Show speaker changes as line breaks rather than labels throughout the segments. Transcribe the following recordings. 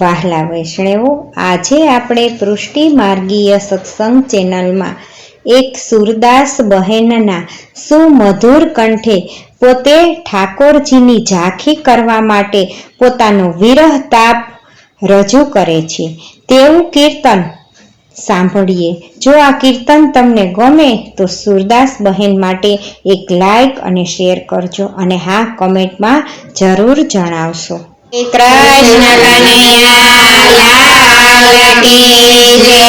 વહાલા વૈષ્ણવો, આજે આપણે પૃષ્ટિ માર્ગીય સત્સંગ ચેનલમાં એક સુરદાસ બહેનના સુમધુર કંઠે પોતે ઠાકોરજીની ઝાંખી કરવા માટે પોતાનો વિરહ તાપ રજૂ કરે છે. તેવું કીર્તન સાંભળીએ. જો આ કીર્તન તમને ગમે તો સુરદાસ બહેન માટે એક લાઈક અને શેર કરજો અને હા, કમેન્ટમાં જરૂર જણાવશો. કૃષ્ણ કનૈયા કી જય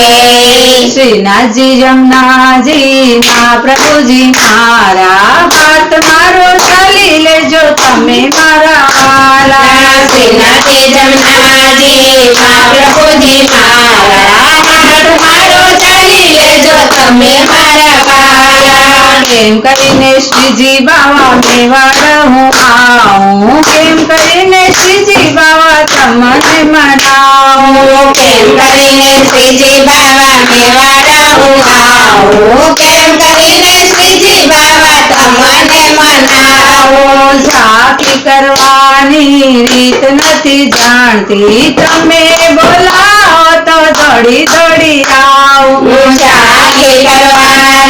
શ્રીનાથજી જમનાજી મા પ્રભુજી મારા હાથ મારો ચાલી લેજો તમે મારા વાલા
શ્રીનાથે જમનાજી મા પ્રભુજી મારા હાથ મારો ચાલી લેજો તમે મારા વાલા
કેમ કરીને શ્રીજી બાવા મેવાડ હું આવું કેમ કરીને શ્રીજી બાવા તમને મનાવું
કેમ કરીને શ્રીજી બાવા મેવાડા હું આવું કેમ કરીને શ્રીજી બાવા તમને મનાવું
ઝાંખી કરવાની રીત નથી જાણતી તમે બોલાવો તો દોડી દોડી આવું
ઝાંખી કરવાની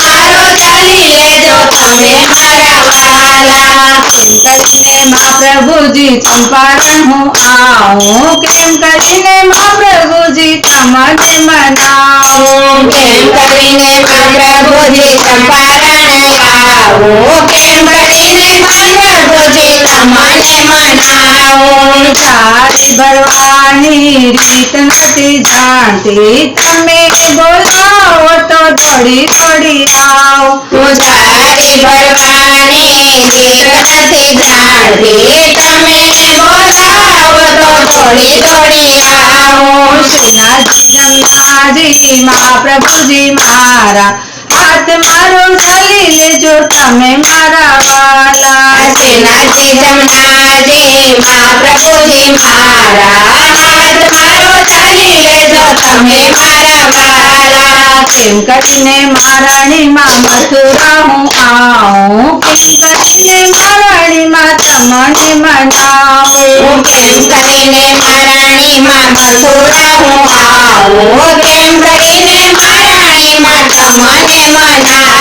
मारो जाली ले जो तुमने मारा पाला
करीने माँ प्रभु जी तुम पावन हो आओ प्रेम करीने
माँ प्रभु जी तम मन मनाओ प्रेम करीने माँ प्रभु
जी तुम पावन आओ प्रेम करीने माँ प्रभु जी तम मन
मनाओ तारी भरवानी रीत नती जानती तमें बोला पढ़ी पढ़ी आओ
पुजारी भगवाने कीर्तन सिद्धार के तमे बोलाओ तो थोड़ी थोड़ी आओ।
श्रीनाथ जी गंगा जी माँ प्रभु जी मारा हाथ मारो जलील
जो तमे मारा। कमलासी नदी जमुना देवा प्रभु जी मारा मत
मारो तनी ले जो तमे मारा मारा किंकट ने
माराणी माँ मथुरा हूँ आऊँ किंकट ने माराणी माँ तमनी मनाऊँ
किंकट ने माराणी माँ मथुरा हूँ आऊँ किंकट ने माराणी माँ तमनी मनाऊँ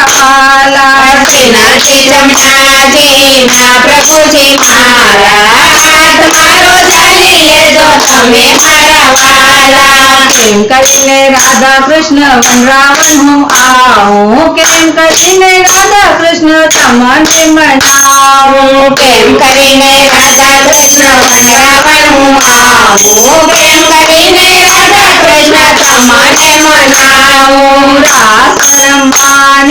चिमटा
धीमा प्रभु जी तुम्हारो धरी ले दो तुम्हें हरवाला प्रेम करीने
राधा कृष्ण वन रावण हूँ आऊँ प्रेम करीने राधा कृष्ण तमन मनाऊँ प्रेम
करीने राधा कृष्ण वन रावण हूँ आऊँ प्रेम करीने राधा कृष्ण तमन मनाऊँ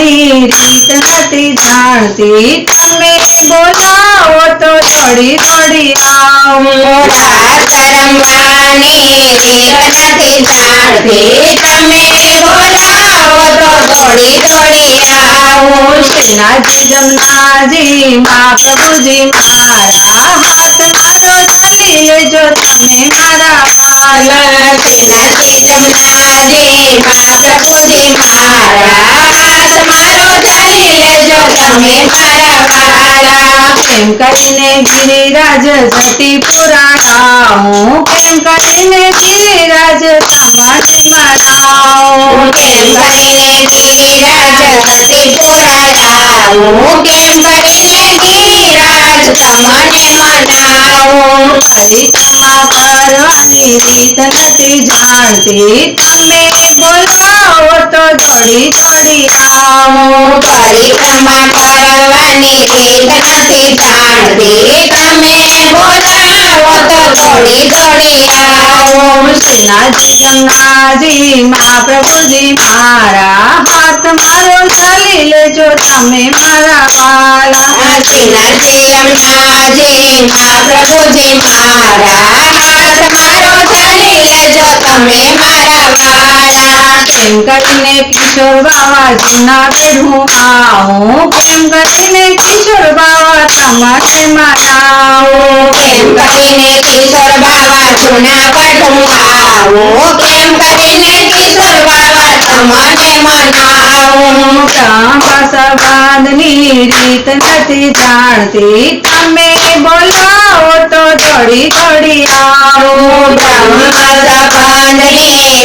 રાસ રમવાની રીત નથી જાણતી તમે બોલાવો તો દોડી દોડી આવું
રાસ રમવાની રીત નથી જાણતી તમે બોલાવો તો દોડી દોડી આવું
શ્રીનાથજી જમનાજી મહાપ્રભુજી મારા હાથ મારો ચાલી લેજો તમે મારા વાલા
શ્રીનાથજી જમનાજી મહાપ્રભુજી મારા લેજો તમે મારા વાલા
કેમ કરીને ગિરિરાજ જટી પુરાણાવું કેમ કરીને ગિરિરાજ તમારે મનાવું
કેમ કરીને ગિરિરાજ સતી પુરાણાવું કેમ કરીને ગિરિરાજ તમને મનાવું
પરિક્રમા કરવાની રીત નથી જાણતી તમે बलि चढ़ी रामो परिक्रमा करवानी
रीत नदी जान दे तमें बोलाओ तो थोड़ी थोड़ी आओ सेना
जी गंगा जी महाप्रभु जी मारा हाथ मारो सलील जो तमें
मारा वाला सेना जी गंगा जी महाप्रभु जी मारा हाथ मारो લેજો તમે મારા વાલા
કેમ કરીને કિશોર બાવા જુનાગઢ હું આવું કેમ કરીને કિશોર બાવા તમારે મનાવું
કેમ કરીને કિશોર બાવા જુનાગઢ હું આવું કેમ કરીને કિશોર બાવા તમને મનાવું
ચંપા સંવાદની રીત નથી જાણતી તમે બોલાવો તો દોડી દોડી આવો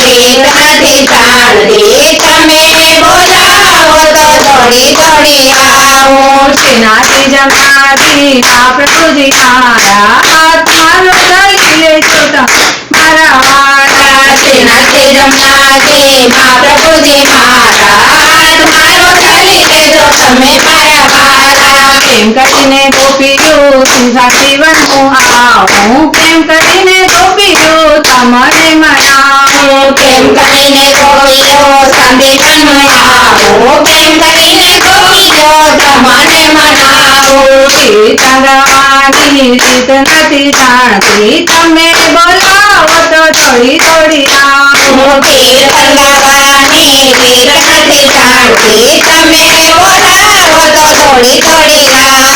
क्रांति क्रांति चमेरे बुझाओ तो दौड़ी दौड़ी आओ सेनासी जमाती
का प्रभु जी आया आत्मा हृदय ले छोटा मारा मारा सेनासी
जमाती का प्रभु जी मारा आत्मा हृदय ले छोटा में मारा
मारा वेंकट ने गोपी तुझा जीवन को आओ प्रेम करी ने
करीने गोपियो तमन मनाओ प्रेम करी ने करीने गोपियो संदेशन
मनाओ प्रेम करी ने करीने गोपियो तमन मनाओ सीतारानी सीत
नदी जानती तमे बोलाओ तो थोड़ी थोड़ी आओ कीर्तन भवानी कीर्तन नदी जानती तमे बोलाओ तो थोड़ी थोड़ी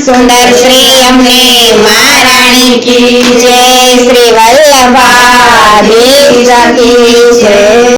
સુંદર શ્રી અમને મહારાણી કી જય શ્રી વલ્લભા દેવ કી જય